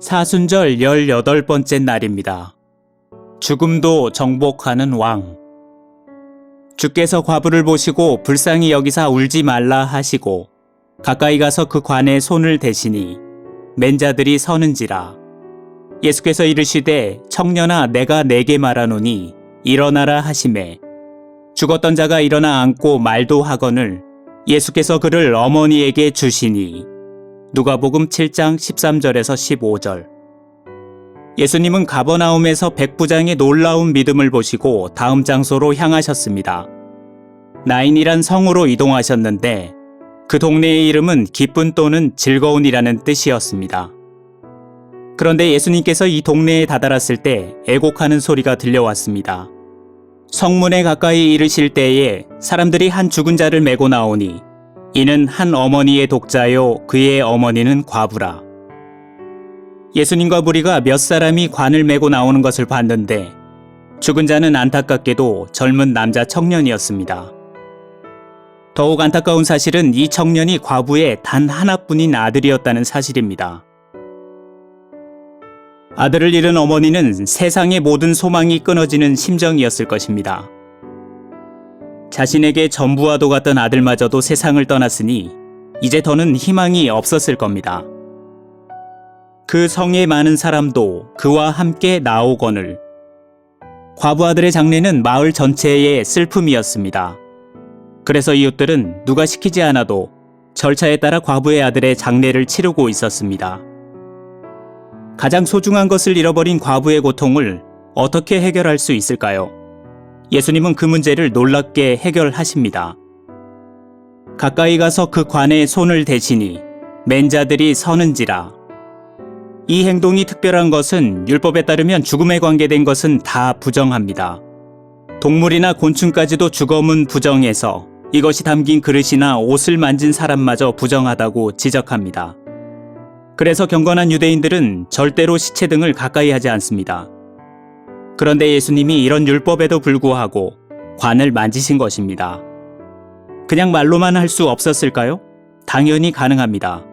사순절 18번째 날입니다. 죽음도 정복하는 왕. 주께서 과부를 보시고 불쌍히 여기사 울지 말라 하시고 가까이 가서 그 관에 손을 대시니 맨자들이 서는지라. 예수께서 이르시되 청년아 내가 내게 말하노니 일어나라 하심에 죽었던 자가 일어나 앉고 말도 하거늘 예수께서 그를 어머니에게 주시니 누가복음 7장 13절에서 15절 예수님은 가버나움에서 백부장의 놀라운 믿음을 보시고 다음 장소로 향하셨습니다. 나인이란 성으로 이동하셨는데 그 동네의 이름은 기쁜 또는 즐거운이라는 뜻이었습니다. 그런데 예수님께서 이 동네에 다다랐을 때 애곡하는 소리가 들려왔습니다. 성문에 가까이 이르실 때에 사람들이 한 죽은 자를 메고 나오니 이는 한 어머니의 독자요 그의 어머니는 과부라. 예수님과 무리가 몇 사람이 관을 메고 나오는 것을 봤는데 죽은 자는 안타깝게도 젊은 남자 청년이었습니다. 더욱 안타까운 사실은 이 청년이 과부의 단 하나뿐인 아들이었다는 사실입니다. 아들을 잃은 어머니는 세상의 모든 소망이 끊어지는 심정이었을 것입니다. 자신에게 전부와도 같던 아들마저도 세상을 떠났으니 이제 더는 희망이 없었을 겁니다. 그 성의 많은 사람도 그와 함께 나오거늘 과부 아들의 장례는 마을 전체의 슬픔이었습니다. 그래서 이웃들은 누가 시키지 않아도 절차에 따라 과부의 아들의 장례를 치르고 있었습니다. 가장 소중한 것을 잃어버린 과부의 고통을 어떻게 해결할 수 있을까요? 예수님은 그 문제를 놀랍게 해결하십니다. 가까이 가서 그 관에 손을 대시니 맨자들이 서는지라. 이 행동이 특별한 것은 율법에 따르면 죽음에 관계된 것은 다 부정합니다. 동물이나 곤충까지도 죽음은 부정해서 이것이 담긴 그릇이나 옷을 만진 사람마저 부정하다고 지적합니다. 그래서 경건한 유대인들은 절대로 시체 등을 가까이 하지 않습니다. 그런데 예수님이 이런 율법에도 불구하고 관을 만지신 것입니다. 그냥 말로만 할 수 없었을까요? 당연히 가능합니다.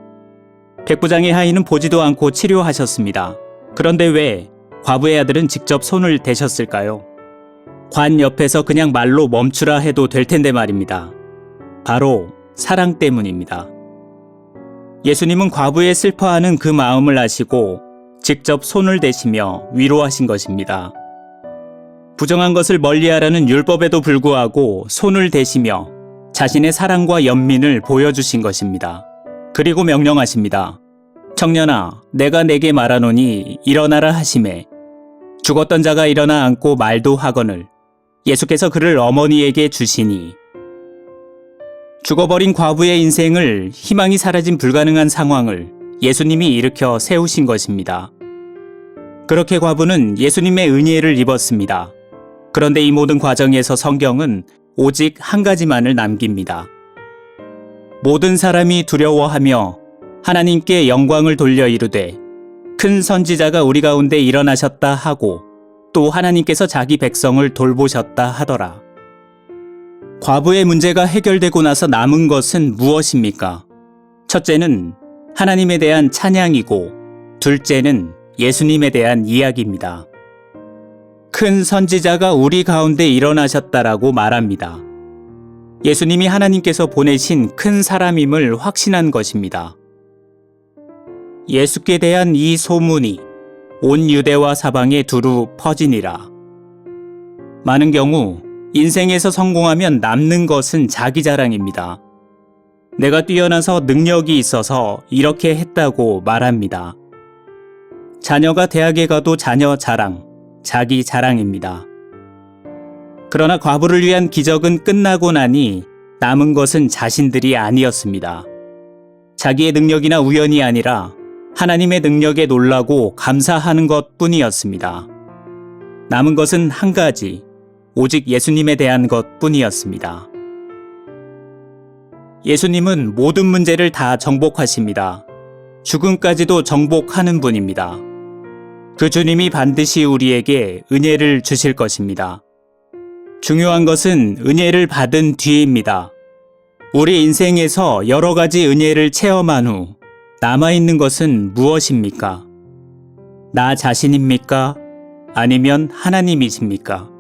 백부장의 하인은 보지도 않고 치료하셨습니다. 그런데 왜 과부의 아들은 직접 손을 대셨을까요? 관 옆에서 그냥 말로 멈추라 해도 될 텐데 말입니다. 바로 사랑 때문입니다. 예수님은 과부의 슬퍼하는 그 마음을 아시고 직접 손을 대시며 위로하신 것입니다. 부정한 것을 멀리하라는 율법에도 불구하고 손을 대시며 자신의 사랑과 연민을 보여주신 것입니다. 그리고 명령하십니다. 청년아, 내가 내게 말하노니 일어나라 하심에 죽었던 자가 일어나 앉고 말도 하거늘 예수께서 그를 어머니에게 주시니 죽어버린 과부의 인생을 희망이 사라진 불가능한 상황을 예수님이 일으켜 세우신 것입니다. 그렇게 과부는 예수님의 은혜를 입었습니다. 그런데 이 모든 과정에서 성경은 오직 한 가지만을 남깁니다. 모든 사람이 두려워하며 하나님께 영광을 돌려 이르되 큰 선지자가 우리 가운데 일어나셨다 하고 또 하나님께서 자기 백성을 돌보셨다 하더라. 과부의 문제가 해결되고 나서 남은 것은 무엇입니까? 첫째는 하나님에 대한 찬양이고 둘째는 예수님에 대한 이야기입니다. 큰 선지자가 우리 가운데 일어나셨다라고 말합니다. 예수님이 하나님께서 보내신 큰 사람임을 확신한 것입니다. 예수께 대한 이 소문이 온 유대와 사방에 두루 퍼지니라. 많은 경우 인생에서 성공하면 남는 것은 자기 자랑입니다. 내가 뛰어나서 능력이 있어서 이렇게 했다고 말합니다. 자녀가 대학에 가도 자녀 자랑, 자기 자랑입니다. 그러나 과부를 위한 기적은 끝나고 나니 남은 것은 자신들이 아니었습니다. 자기의 능력이나 우연이 아니라 하나님의 능력에 놀라고 감사하는 것 뿐이었습니다. 남은 것은 한 가지, 오직 예수님에 대한 것 뿐이었습니다. 예수님은 모든 문제를 다 정복하십니다. 죽음까지도 정복하는 분입니다. 그 주님이 반드시 우리에게 은혜를 주실 것입니다. 중요한 것은 은혜를 받은 뒤입니다. 우리 인생에서 여러 가지 은혜를 체험한 후 남아있는 것은 무엇입니까? 나 자신입니까? 아니면 하나님이십니까?